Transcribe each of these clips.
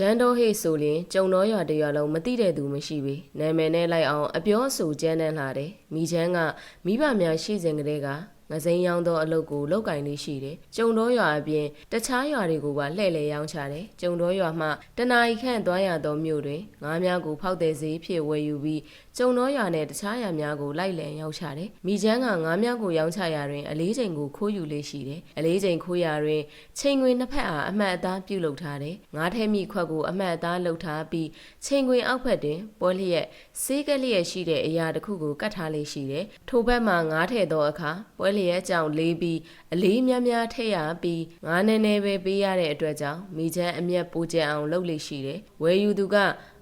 ဂျန်တော်ဟေ့ဆိုရင်ကျုံတော်ရွာတရွာလုံးမသိတဲ့သူမရှိပေနာမည်နဲ့လိုက်အောင်အပြောအဆိုကျန်းတန်းလာတယ်မိချမ်းကမိဘများရှိစဉ်ကလေးကငစိမ်းရောင်းသောအလုပ်ကိုလုပ်ကင်လေးရှိတယ်။ကျုံတော်ရွာအပြင်တခြားရွာတွေကိုပါလှည့်လည်ရောင်းချတယ်။ကျုံတော်ရွာမှတနာရီခန့်သွားရသောမြို့တွင်ငါးများကိုဖောက်တဲ့ဈေးဖြစ်ဝယ်ယူပြီး ကျုံတော်ရွာနဲ့တခြားရွာများကိုလိုက်လည်ရောင်းချတယ်။မိချမ်းကငါးများကိုရောင်းချရာတွင်အလေးချိန်ကိုခိုးယူလေးရှိတယ်။အလေးချိန်ခိုးရာတွင်ချိန်ခွင်နှစ်ဖက်အားအမှတ်အသားပြုလုပ်ထားတယ်။ငါးထဲမိခွက်ကိုအမှတ်အသားလုပ်ထားပြီးချိန်ခွင်အောက်ဖက်တွင်ပေါ်လျက်ဆေးကလျက်ရှိတဲ့အရာတစ်ခုကိုကတ်ထားလေးရှိတယ်။ထိုဘက်မှငါးထဲသောအခါပွဲလျက်ကြောင့်လေးပြီးအလေးများများထည့်ရပြီးငါးနည်းနည်းပဲပေးရတဲ့အတွက်ကြောင့်မိချမ်းအမျက်ပိုကျန်အောင်လုပ်လေးရှိတယ်။ဝယ်ယူသူက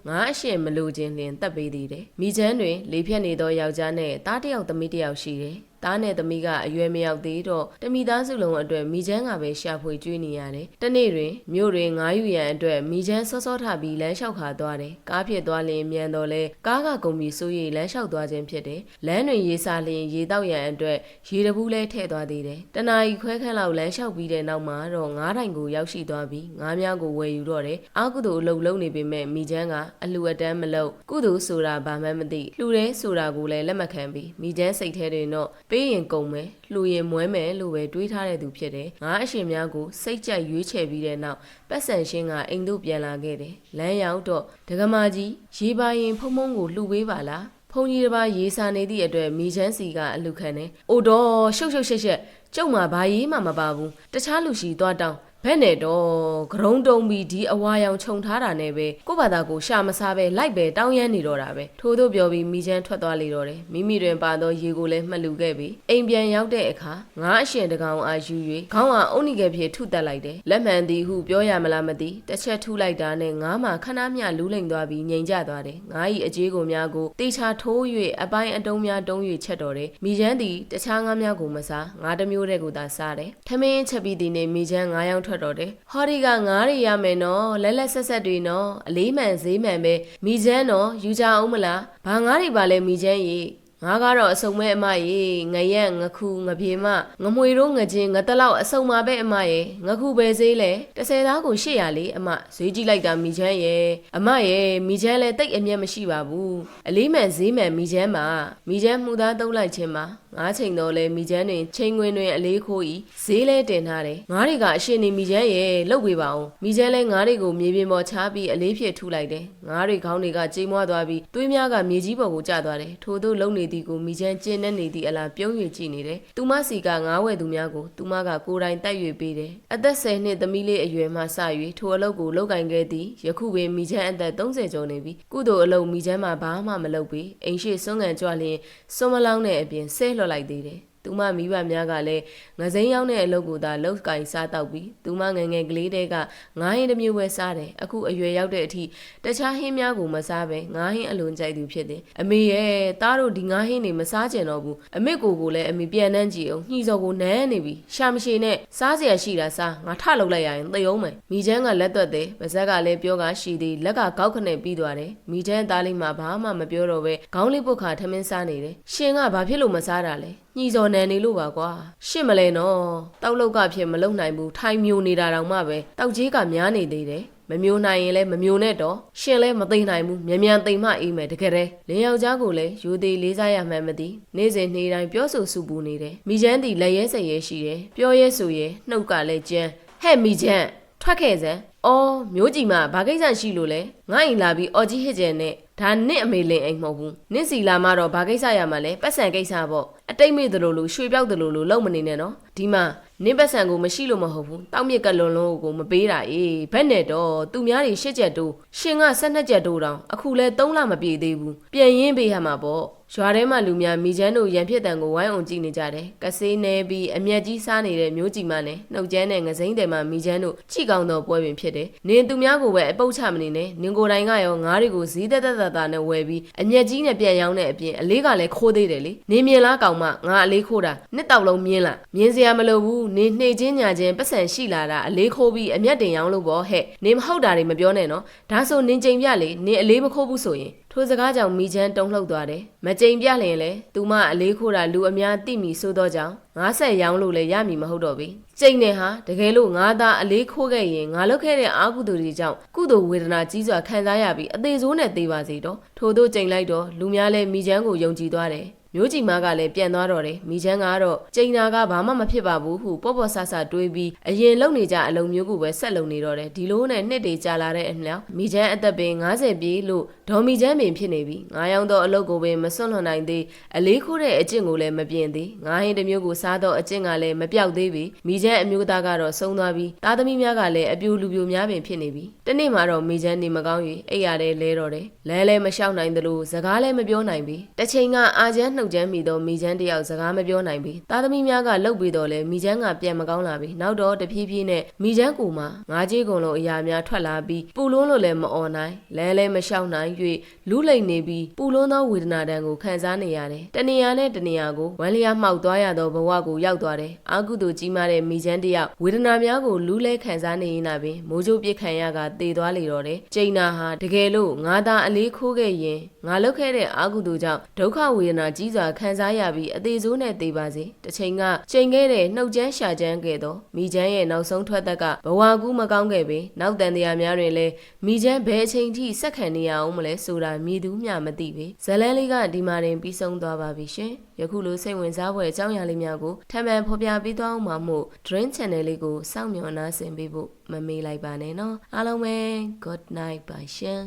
ငါအရှင်မလို့ခြင်းလင်တက်ပေးသေးတယ်။မိချမ်းတွင် လေးဖြတ်နေသောယောက်ျားနဲ့တားတစ်ယောက်သမီးတစ်ယောက်ရှိတယ်။တားနဲ့သမီးကအရွယ်မရောက်သေးတော့တမိသားစုလုံးအတွက်မိချမ်းကပဲရှာဖွေကျွေးနေရတယ်။တနေ့တွင်မြို့တွင်ငားယူရန်အတွက်မိချမ်းစောစောထပြီးလမ်းလျှောက်ခါသွားတယ်။ကားဖြစ်သွားလျင်မြန်တော့လဲကားကကုန်ပြီးစိုးရိမ်လမ်းလျှောက်သွားခြင်းဖြစ်တယ်။လမ်းတွင်ရေစာလျင်ရေတောက်ရန်အတွက်ရေတဘူးလဲထည့်သွားသေးတယ်။တနာရီခွဲခန့်လောက်လမ်းလျှောက်ပြီးတဲ့နောက်မှာတော့ငားတိုင်ကိုရောက်ရှိသွားပြီးငားများကိုဝယ်ယူတော့တယ်။အာကုသိုလ်အလုပ်လုပ်နေပေမဲ့မိချမ်းကအလှူအတန်းမလုပ်ကုသိုလ်ဆိုတာဘာမှမသိလှူတယ်ဆိုတာကိုလည်းလက်မခံပြီးမိချမ်းစိတ်ထဲတွင်တော့ပေးရင်ကုန်မယ်လှူရင်မွဲမယ်လို့ပဲတွေးထားတဲ့သူဖြစ်တယ်။ငါအရှင်များကိုစိတ်ကြိုက်ရွေးချယ်ပြီးတဲ့နောက်ပတ်စံရှင်းကအိမ်တို့ပြန်လာခဲ့တယ်။လမ်းရောက်တော့ဒကမာကြီးရေပါရင်ဖုံဖုံကိုလှူပေးပါလား။ဖုန်ကြီးတစ်ပါးရေးစာနေသည့်အတွက်မိချမ်းစီကအလူခံတယ်။အိုတော့ရှုပ်ရှုပ်ရှက်ရှက် ကျုံမှာဘာရေးမှမပါဘူး။တခြားလူရှိသွားတောင်းဘဲ့နဲ့တော့ဂရုံးတုံးပြီးဒီအဝါရောင်ခြုံထားတာနဲ့ပဲကို့ဘာသာကိုရှာမစားပဲလိုက်ပဲတောင်းရမ်းနေတော့တာပဲထို့သို့ပြောပြီးမိချမ်းထွက်သွားလေတော့တယ်မိမိတွင်ပါသောရေကိုလည်းမှတ်လူခဲ့ပြီးအိမ်ပြန်ရောက်တဲ့အခါငါအရှင်တကောင်အားယူ၍ခေါင်းကအုတ်နိကယ်ဖြစ်ထုတက်လိုက်တယ်လက်မှန်သည်ဟုပြောရမလားမသိတစ်ချက်ထုလိုက်တာနဲ့ငါမှခဏမျှလူးလိမ်သွားပြီးငြိမ်ကျသွားတယ်ငါ၏အကြီးကိုများကိုတေချာထိုး၍အပိုင်းအတုံးများတုံး၍ချက်တော်တယ်မိချမ်းသည်တခြားငါးများကိုမစားငါတစ်မျိုးတည်းကိုသာစားတယ်ထမင်းချက်ပြီးဒီနေ့မိချမ်းငါးယောက်ထွက်တော်တယ်ဟောဒီကငါးတွေရမယ်နော်လက်လက်ဆက်ဆက်တွေနော်အလေးမှန်ဈေးမှန်ပဲမိချမ်းနော်ယူကြအောင်မလားဘာငါးတွေပါလဲမိချမ်းရေငါကတော့အစုံမဲ့အမရေငရက်ငခုငပြေမငမွေတို့ငချင်းငတလောက်အစုံမှာပဲအမရေငခုပဲဈေးလဲ30သားကို800လေးအမဈေးကြည့်လိုက်တာမိချမ်းရေအမရေမိချမ်းလဲတိတ်အမျက်မရှိပါဘူးအလေးမှန်ဈေးမှန်မိချမ်းပါမိချမ်းမှုသားတုံးလိုက်ခြင်းပါ ငါးချိန်တော့လဲမိချမ်းတွင်ချိန်ခွင်တွင်အလေးခိုးဤဈေးလဲတင်ထားတယ်ငါးတွေကအရှင်နေမိချမ်းရေလှုပ်ပေးပါအောင်မိချမ်းလဲငါးတွေကိုမြေပြင်ပေါ်ချပြီးအလေးဖြစ်ထုလိုက်တယ်ငါးတွေခေါင်းတွေကကြေးမွားသွားပြီးသွေးများကမြေကြီးပေါ်ကိုကျသွားတယ်ထို့သို့လုံနေသည်ကိုမိချမ်းကျင်းနေနေသည့်အလားပြုံး၍ကြည့်နေတယ်သူမစီကငါးဝဲသူများကိုသူမကကိုယ်တိုင်တိုက်၍ပေးတယ်အသက်10နှစ်သမီးလေးအရွယ်မှစ၍ထိုအလုပ်ကိုလုပ်ကင်ခဲ့သည်ယခုပင်မိချမ်းအသက်30ကျော်နေပြီကုသိုလ်အလုပ်မိချမ်းမှာဘာမှမလုပ်ပြီးအိမ်ရှိစွန့်ကန်ကြွလျင်စွန့်မလောင်းတဲ့အပြင်ဆဲလွှတ်လိုက်သေးတယ် သူမမိဘများကလည်းငစိမ်းရောက်တဲ့အလုပ်ကိုသာလောက်ကင်စားတော့ပြီးသူမငငယ်ကလေးတဲကငားဟင်းတစ်မျိုးပဲစားတယ်အခုအရွယ်ရောက်တဲ့အထိတခြားဟင်းများကိုမစားပဲငားဟင်းအလွန်ကြိုက်သူဖြစ်တယ်အမေရဲ့သားတို့ဒီငားဟင်းတွေမစားကြင်တော့ဘူးအမေကိုကိုလည်းအမေပြန်နှမ်းကြည့်အောင်ညှီစော်ကိုနမ်းနေပြီရှာမရှိနဲ့စားစရာရှိတာစားငါထလောက်လိုက်ရရင်သေအောင်မယ်မိချမ်းကလက်သွက်တယ်ပါဇက်ကလည်းပြောကရှိသေးလက်ကကောက်ခနဲ့ပြီးသွားတယ်မိချမ်းသားလေးမှဘာမှမပြောတော့ပဲခေါင်းလေးပုတ်ခါထမင်းစားနေတယ်ရှင်ကဘာဖြစ်လို့မစားတာလဲ ညှီစော်နန်နေလို့ပါကွာရှစ်မလဲနော်တောက်လောက်ကဖြစ်မလုံနိုင်ဘူးထိုင်မျိုးနေတာတောင်မှပဲတောက်ကြီးကများနေသေးတယ်မမျိုးနိုင်ရင်လည်းမမျိုးနဲ့တော့ရှင်လည်းမသိနိုင်ဘူးမြန်မြန်သိမ့်မှအေးမယ်တကယ်တည်းလင်းယောက်ျားကိုလည်းယူသေးလေးစားရမှန်းမသိနေ့စဉ်နေ့တိုင်းပြောဆိုစုပူနေတယ်မိချမ်းတီလက်ရဲစရဲရှိတယ်ပြောရဲဆိုရဲနှုတ်ကလည်းကြမ်းဟဲ့မိချမ်းထွက်ခဲ့စမ်းအော်မျိုးကြီးမဘာကိစ္စရှိလို့လဲငါ့အိမ်လာပြီးအော်ကြီးဟစ်ကျဲနဲ့ ဒါနင့်အမေလင်အိမ်မဟုတ်ဘူးနင့်စီလာမှတော့ဘာကိစ္စရမှာလဲပတ်စံကိစ္စပေါ့အတိတ်မေ့သလိုလိုရွှေပြောက်သလိုလိုလုံမနေနဲ့နော်ဒီမှာနင့်ပတ်စံကိုမရှိလို့မဟုတ်ဘူးတောက်မြစ်ကလွန်လုံးကိုမပေးတာအေးဘက်နဲ့တော့သူများတွေရှစ်ချက်တိုးရှင်က၁၂ချက်တိုးတောင်အခုလဲ၃လမပြည့်သေးဘူးပြန်ရင်းပေးရမှာပေါ့ရွာထဲမှာလူများမိချမ်းတို့ရံဖြစ်တန်ကိုဝိုင်းအောင်ကြည့်နေကြတယ်။ကဆေးနေပြီးအမျက်ကြီးစားနေတဲ့မျိုးကြီးမနဲ့နှုတ်ကျန်းတဲ့ငစိမ့်တယ်မှမိချမ်းတို့ကြည့်ကောင်းတော့ပွဲပင်ဖြစ်တယ်။နင်သူများကိုပဲအပုတ်ချမနေနဲ့။နင်ကိုယ်တိုင်ကရောငါးတွေကိုဈေးသက်သက်သက်သက်နဲ့ဝယ်ပြီးအမျက်ကြီးနဲ့ပြန်ရောင်းတဲ့အပြင်အလေးကလည်းခိုးသေးတယ်လေ။နင်မြင်လားကောင်မငါအလေးခိုးတာနှစ်တောက်လုံးမြင်လား။မြင်စရာမလိုဘူး။နင်နှိတ်ချင်းညာချင်းပတ်စံရှိလာတာအလေးခိုးပြီးအမျက်တင်ရောင်းလို့ပေါ့ဟဲ့။နင်မဟုတ်တာတွေမပြောနဲ့နော်။ဒါဆိုနင်ချိန်ပြလေနင်အလေးမခိုးဘူးဆိုရင် ထိုစကားကြောင့်မိချမ်းတုံလှုပ်သွားတယ်မကြိမ်ပြလျင်လေသူမအလေးခိုးတာလူအများသိမိဆိုသောကြောင့်ငါဆက်ရောင်းလို့လည်းရမည်မဟုတ်တော့ပြီကျိန်နေဟာတကယ်လို့ငါသားအလေးခိုးခဲ့ရင်ငါလုပ်ခဲ့တဲ့အာကုသိုလ်တွေကြောင့်ကုသိုလ်ဝေဒနာကြီးစွာခံစားရပြီးအသေးဆိုးနဲ့သေပါစေတော့ထို့သောကျိန်လိုက်တော့လူများလည်းမိချမ်းကိုယုံကြည်သွားတယ် မျိုးကြီးမကလည်းပြန်သွားတော့တယ်မိချမ်းကတော့ကျိန်နာကဘာမှမဖြစ်ပါဘူးဟုပေါ့ပေါ့ဆဆတွေးပြီးအရင်လုံနေကြအလုံးမျိုးကိုပဲဆက်လုံနေတော့တယ်ဒီလိုနဲ့နှစ်တွေကြာလာတဲ့အလျောက်မိချမ်းအသက်ပင်90ပြည့်လို့ဒေါ်မိချမ်းပင်ဖြစ်နေပြီငါးယောက်သောအလုပ်ကိုပင်မစွန့်လွှတ်နိုင်သေးအလေးခိုးတဲ့အကျင့်ကိုလည်းမပြင်သေးငါဟင်းတစ်မျိုးကိုစားတော့အကျင့်ကလည်းမပြောက်သေးပြီမိချမ်းအမျိုးသားကတော့ဆုံးသွားပြီသားသမီးများကလည်းအပြူလူပြူများပင်ဖြစ်နေပြီတနေ့မှတော့မိချမ်းနေမကောင်း၍အိပ်ရတဲ့လဲတော့တယ်လဲလဲမလျှောက်နိုင်သလိုစကားလည်းမပြောနိုင်ပြီတစ်ချိန်ကအာချမ်းနှုတ်ချမ်းမိသောမိချမ်းတယောက်စကားမပြောနိုင်ပြီသားသမီးများကလှုပ်ပြီးတော့လဲမိချမ်းကပြန်မကောင်းလာပြီနောက်တော့တဖြည်းဖြည်းနဲ့မိချမ်းကိုမှငါးကြီးကုံလုံးအရာများထွက်လာပြီးပူလုံးလို့လည်းမអော်နိုင်လဲလဲမလျှောက်နိုင်၍လူလိမ့်နေပြီးပူလုံးသောဝေဒနာတံကိုခံစားနေရတယ်တနေရာနဲ့တနေရာကိုဝမ်းလျားမှောက်သွားရသောဘဝကိုရောက်သွားတယ်အာကုသူကြီးမားတဲ့မိချမ်းတယောက်ဝေဒနာများကိုလူလဲခံစားနေရင်သာပင်မိုးကြိုးပြစ်ခံရကတေသွားလေတော့တယ်ကျိန်နာဟာတကယ်လို့ငါသာအလေးခိုးခဲ့ရင်ငါလုပ်ခဲ့တဲ့အာကုသူကြောင့်ဒုက္ခဝေဒနာကြီးစွာခံစားရပြီးအသေးဆိုးနဲ့သေပါစေတစ်ချိန်ကကျိန်ခဲ့တဲ့နှုတ်ချမ်းရှာချမ်းခဲ့သောမိချမ်းရဲ့နောက်ဆုံးထွက်သက်ကဘဝကူးမကောင်းခဲ့ပေနောက်တန်တရားများတွင်လည်းမိချမ်းဘယ်အချိန်ထိဆက်ခံနေရအောင်မလဲဆိုတာမြည်သူမျှမသိပေဇလန်းလေးကဒီမှာတင်ပြီးဆုံးသွားပါပြီရှင်ယခုလိုစိတ်ဝင်စားဖွယ်အကြောင်းအရာလေးများကိုထပ်မံဖော်ပြပေးသွားအောင်ပါမို့ Dream Channel လေးကိုစောင့်မျှော်နှားဆင်ပေးဖို့မမေ့လိုက်ပါနဲ့နော်အားလုံးပဲ Good night ပါရှင်